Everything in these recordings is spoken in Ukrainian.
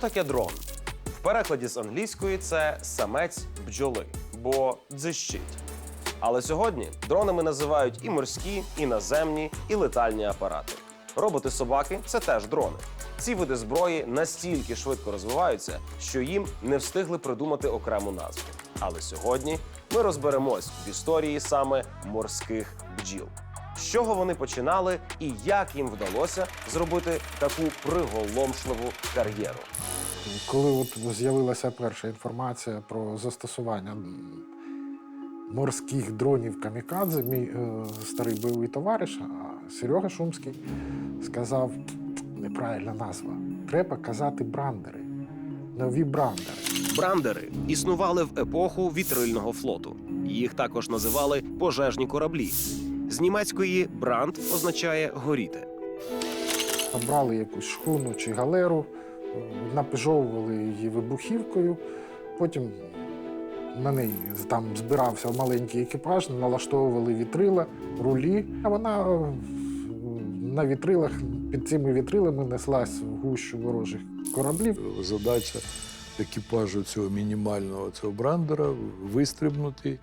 таке дрон? В перекладі з англійської це самець бджоли, бо дзищить. Але сьогодні дронами називають і морські, і наземні, і летальні апарати. Роботи-собаки це теж дрони. Ці види зброї настільки швидко розвиваються, що їм не встигли придумати окрему назву. Але сьогодні ми розберемось в історії саме морських бджіл. З чого вони починали і як їм вдалося зробити таку приголомшливу кар'єру. Коли от з'явилася перша інформація про застосування морських дронів камікадзе, мій е, старий бойовий товариш а, Серега Шумський сказав: неправильна назва. Треба казати брандери. Нові брандери. Брандери існували в епоху вітрильного флоту. Їх також називали пожежні кораблі. З німецької бранд означає горіти. Брали якусь шхуну чи галеру, напижовували її вибухівкою, потім на неї там збирався маленький екіпаж, налаштовували вітрила, рулі. А вона на вітрилах під цими вітрилами неслась в гущу ворожих кораблів. задача екіпажу цього мінімального цього брандера вистрибнути,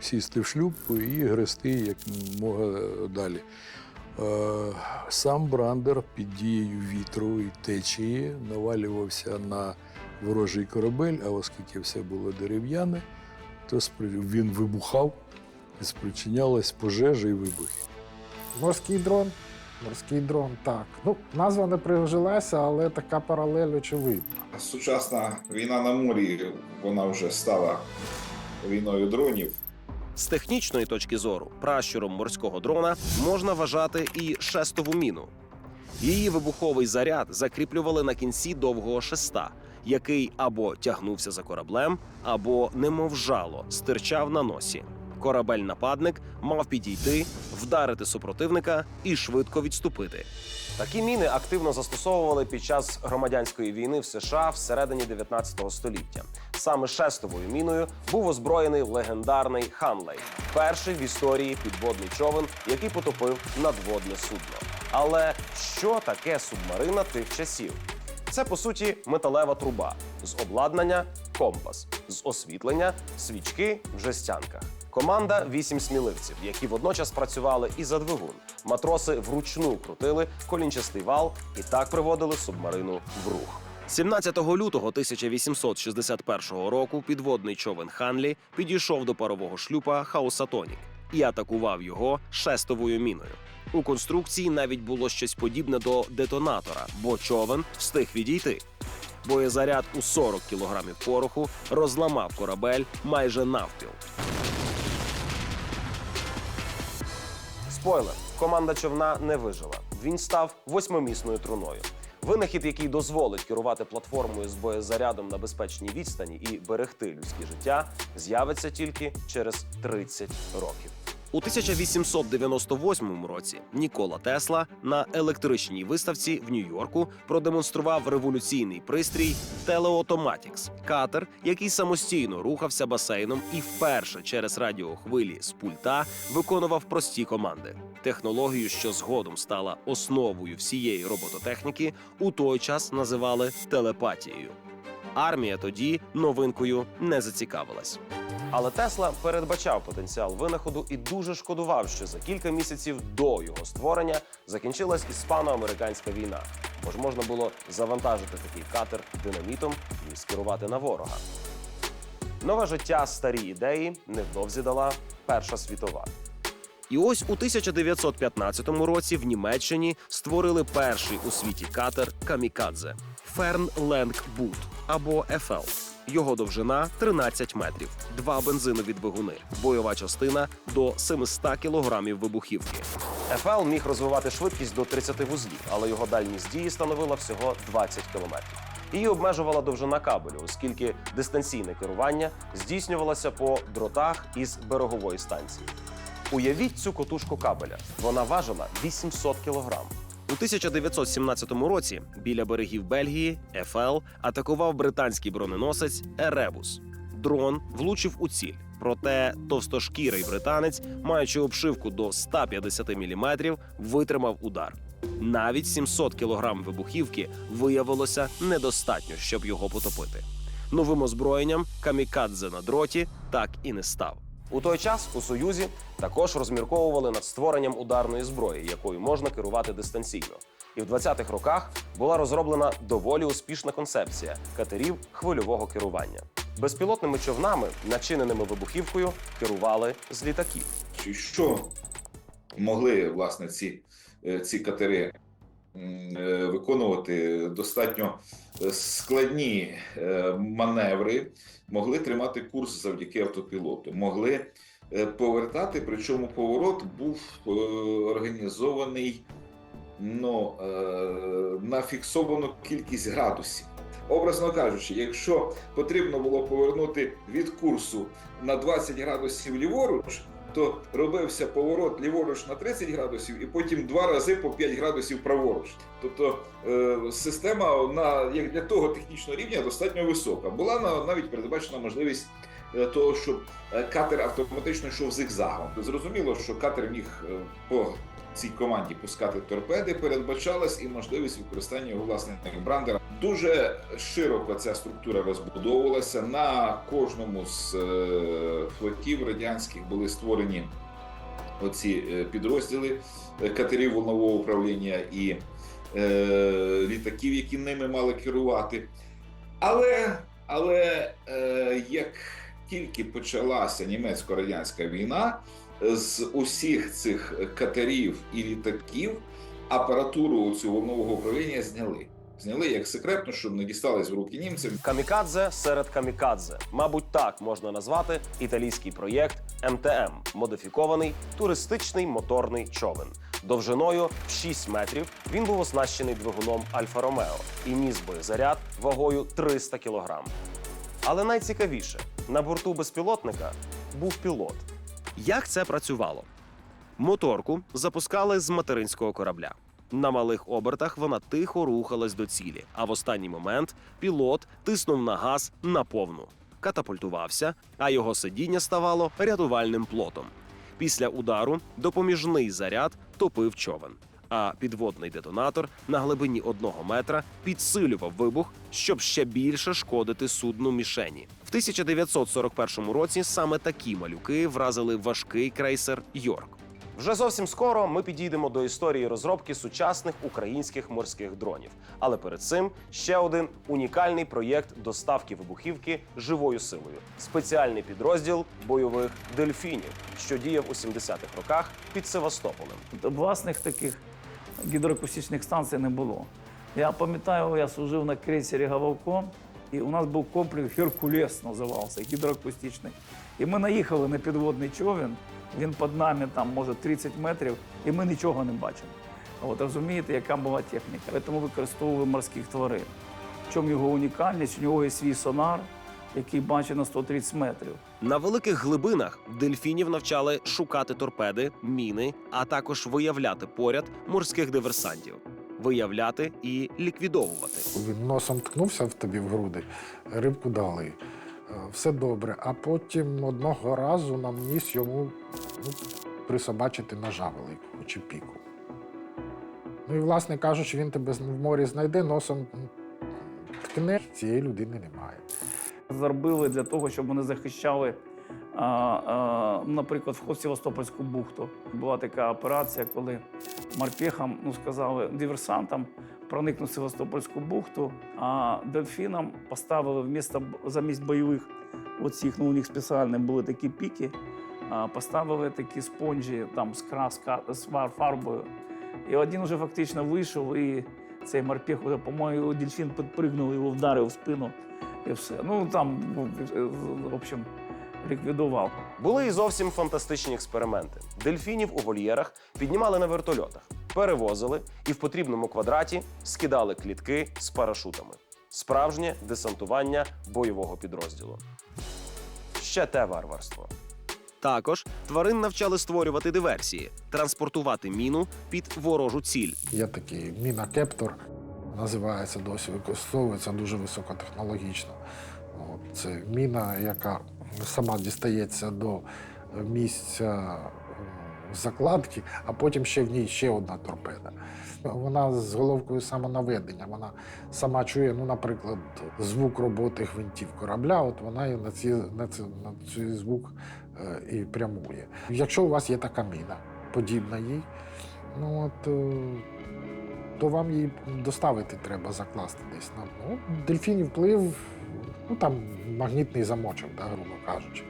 сісти в шлюпку і грести як мога далі. Е, Сам брандер під дією вітру і течії навалювався на ворожий корабель, а оскільки все було дерев'яне, то він вибухав і спричинялась пожежа і вибухи. Морський дрон. Морський дрон, так. Ну, назва не прижилася, але така паралель очевидна. Сучасна війна на морі вона вже стала війною дронів. З технічної точки зору, пращуром морського дрона можна вважати і шестову міну. Її вибуховий заряд закріплювали на кінці довгого шеста, який або тягнувся за кораблем, або, немов жало, стирчав на носі. Корабель-нападник мав підійти, вдарити супротивника і швидко відступити. Такі міни активно застосовували під час громадянської війни в США всередині 19 століття. Саме шестовою міною був озброєний легендарний Ханлей, перший в історії підводний човен, який потопив надводне судно. Але що таке субмарина тих часів? Це по суті металева труба з обладнання компас, з освітлення свічки в жестянках. Команда вісім сміливців, які водночас працювали і за двигун. Матроси вручну крутили колінчастий вал і так приводили субмарину в рух. 17 лютого 1861 року підводний човен Ханлі підійшов до парового шлюпа Хаусатонік і атакував його шестовою міною. У конструкції навіть було щось подібне до детонатора, бо човен встиг відійти. Боєзаряд у 40 кілограмів пороху розламав корабель майже навпіл. Спойлер: команда човна не вижила. Він став восьмимісною труною. Винахід, який дозволить керувати платформою з боєзарядом на безпечній відстані і берегти людське життя, з'явиться тільки через 30 років. У 1898 році Нікола Тесла на електричній виставці в Нью-Йорку продемонстрував революційний пристрій Телеотоматікс катер, який самостійно рухався басейном і вперше через радіохвилі з пульта виконував прості команди. Технологію, що згодом стала основою всієї робототехніки, у той час називали телепатією. Армія тоді новинкою не зацікавилась. Але Тесла передбачав потенціал винаходу і дуже шкодував, що за кілька місяців до його створення закінчилась іспано-американська війна, бо ж можна було завантажити такий катер динамітом і скерувати на ворога. Нове життя старі ідеї невдовзі дала Перша світова. І ось у 1915 році в Німеччині створили перший у світі катер Камікадзе Фернленг Бут або ФЛ. Його довжина 13 метрів, два бензинові двигуни, бойова частина до 700 кілограмів вибухівки. ФЛ міг розвивати швидкість до 30 вузлів, але його дальність дії становила всього 20 кілометрів. Її обмежувала довжина кабелю, оскільки дистанційне керування здійснювалося по дротах із берегової станції. Уявіть цю котушку кабеля. Вона важила 800 кілограм. У 1917 році біля берегів Бельгії ФЛ атакував британський броненосець Еребус. Дрон влучив у ціль. Проте товстошкірий британець, маючи обшивку до 150 мм, витримав удар. Навіть 700 кілограм вибухівки виявилося недостатньо, щоб його потопити. Новим озброєнням камікадзе на дроті так і не став. У той час у Союзі також розмірковували над створенням ударної зброї, якою можна керувати дистанційно. І в 20-х роках була розроблена доволі успішна концепція катерів хвильового керування. Безпілотними човнами, начиненими вибухівкою, керували з літаків. Що могли власне ці, е, ці катери виконувати достатньо е, складні е, маневри, могли тримати курс завдяки автопілоту, могли е, повертати, причому поворот був е, організований ну, е, на фіксовану кількість градусів. Образно кажучи, якщо потрібно було повернути від курсу на 20 градусів ліворуч, то робився поворот ліворуч на 30 градусів і потім два рази по 5 градусів праворуч. Тобто е, система на як для того технічного рівня достатньо висока. Була навіть передбачена можливість е, того, щоб е, катер автоматично йшов зигзагом. Зрозуміло, що катер міг по цій команді пускати торпеди, передбачалась і можливість використання його власне брандера. Дуже широко ця структура розбудовувалася. На кожному з е, флотів радянських були створені оці е, підрозділи е, катерів волнового управління і літаків, які ними мали керувати. Але, але як тільки почалася німецько-радянська війна, з усіх цих катерів і літаків апаратуру цю волнового управління зняли. Зняли як секретно, щоб не дістались в руки німцям. Камікадзе серед камікадзе. Мабуть, так можна назвати італійський проєкт МТМ модифікований туристичний моторний човен. Довжиною в 6 метрів він був оснащений двигуном Альфа Ромео і ніс боєзаряд вагою 300 кілограм. Але найцікавіше на борту безпілотника був пілот. Як це працювало? Моторку запускали з материнського корабля. На малих обертах вона тихо рухалась до цілі, а в останній момент пілот тиснув на газ на повну, катапультувався, а його сидіння ставало рятувальним плотом. Після удару допоміжний заряд топив човен, а підводний детонатор на глибині одного метра підсилював вибух, щоб ще більше шкодити судну мішені. В 1941 році саме такі малюки вразили важкий крейсер Йорк. Вже зовсім скоро ми підійдемо до історії розробки сучасних українських морських дронів. Але перед цим ще один унікальний проєкт доставки вибухівки живою силою спеціальний підрозділ бойових дельфінів, що діяв у 70-х роках під Севастополем. власних таких гідроакустичних станцій не було. Я пам'ятаю, я служив на крейсері Гававко, і у нас був комплекс Геркулес називався, гідроакустичний. І ми наїхали на підводний човен, він під нами там, може, 30 метрів, і ми нічого не бачимо. От розумієте, яка була техніка. Тому використовували морських тварин. В чому його унікальність? У нього є свій сонар, який бачить на 130 метрів. На великих глибинах дельфінів навчали шукати торпеди, міни, а також виявляти поряд морських диверсантів, виявляти і ліквідовувати. Він носом ткнувся в тобі в груди, рибку дали. Е, Все добре. А потім одного разу нам ніс йому ну, присобачити ножа великого чи піку. Ну і, власне кажучи, він тебе в морі знайде, носом ткне. Цієї людини немає. зробили для того, щоб вони захищали, а, а, наприклад, вход в Севастопольську бухту. Була така операція, коли морпехам ну, сказали диверсантам проникнути в Севастопольську бухту, а дельфінам поставили вмісто, замість бойових оцих, ну у них спеціальні були такі піки, поставили такі спонжі там з краска, з фарбою. І один вже фактично вийшов, і цей морпех, вже, по-моєму, дельфін підпригнув, його вдарив в спину. І все. Ну там, в общем, ліквідував. Були і зовсім фантастичні експерименти. Дельфінів у вольєрах піднімали на вертольотах, перевозили і в потрібному квадраті скидали клітки з парашутами. Справжнє десантування бойового підрозділу. Ще те варварство. Також тварин навчали створювати диверсії, транспортувати міну під ворожу ціль. Є такий міна-кептор, називається досі, використовується дуже високотехнологічно. От, це міна, яка сама дістається до місця закладки, а потім ще в ній ще одна торпеда. Вона з головкою самонаведення. Вона сама чує, ну, наприклад, звук роботи гвинтів корабля. От вона і на ці на ці, на цей звук і прямує. Якщо у вас є така міна, подібна їй, ну от. е, то вам її доставити треба закласти десь. на Ну, дельфінів вплив, ну там магнітний замочок, да, грубо кажучи.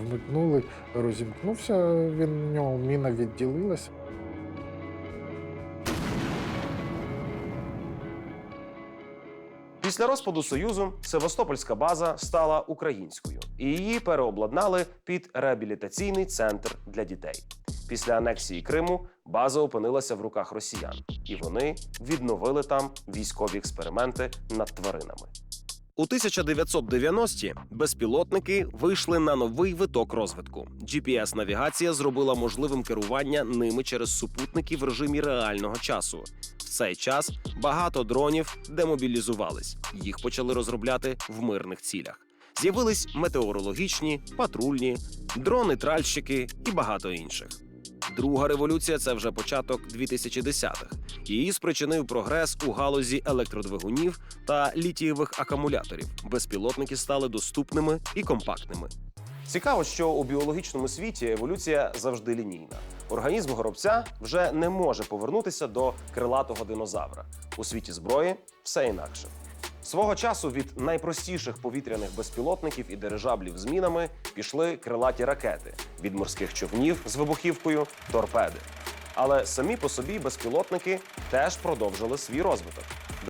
Вмикнули, розімкнувся, він в нього міна відділилася. Після розпаду Союзу Севастопольська база стала українською, і її переобладнали під реабілітаційний центр для дітей. Після анексії Криму база опинилася в руках росіян, і вони відновили там військові експерименти над тваринами. У 1990-ті безпілотники вийшли на новий виток розвитку. GPS-навігація зробила можливим керування ними через супутники в режимі реального часу. В цей час багато дронів демобілізувались. Їх почали розробляти в мирних цілях. З'явились метеорологічні, патрульні, дрони-тральщики і багато інших. Друга революція це вже початок 2010-х. Її спричинив прогрес у галузі електродвигунів та літієвих акумуляторів. Безпілотники стали доступними і компактними. Цікаво, що у біологічному світі еволюція завжди лінійна. Організм горобця вже не може повернутися до крилатого динозавра. У світі зброї все інакше. Свого часу від найпростіших повітряних безпілотників і дирижаблів з мінами пішли крилаті ракети від морських човнів з вибухівкою торпеди. Але самі по собі безпілотники теж продовжили свій розвиток.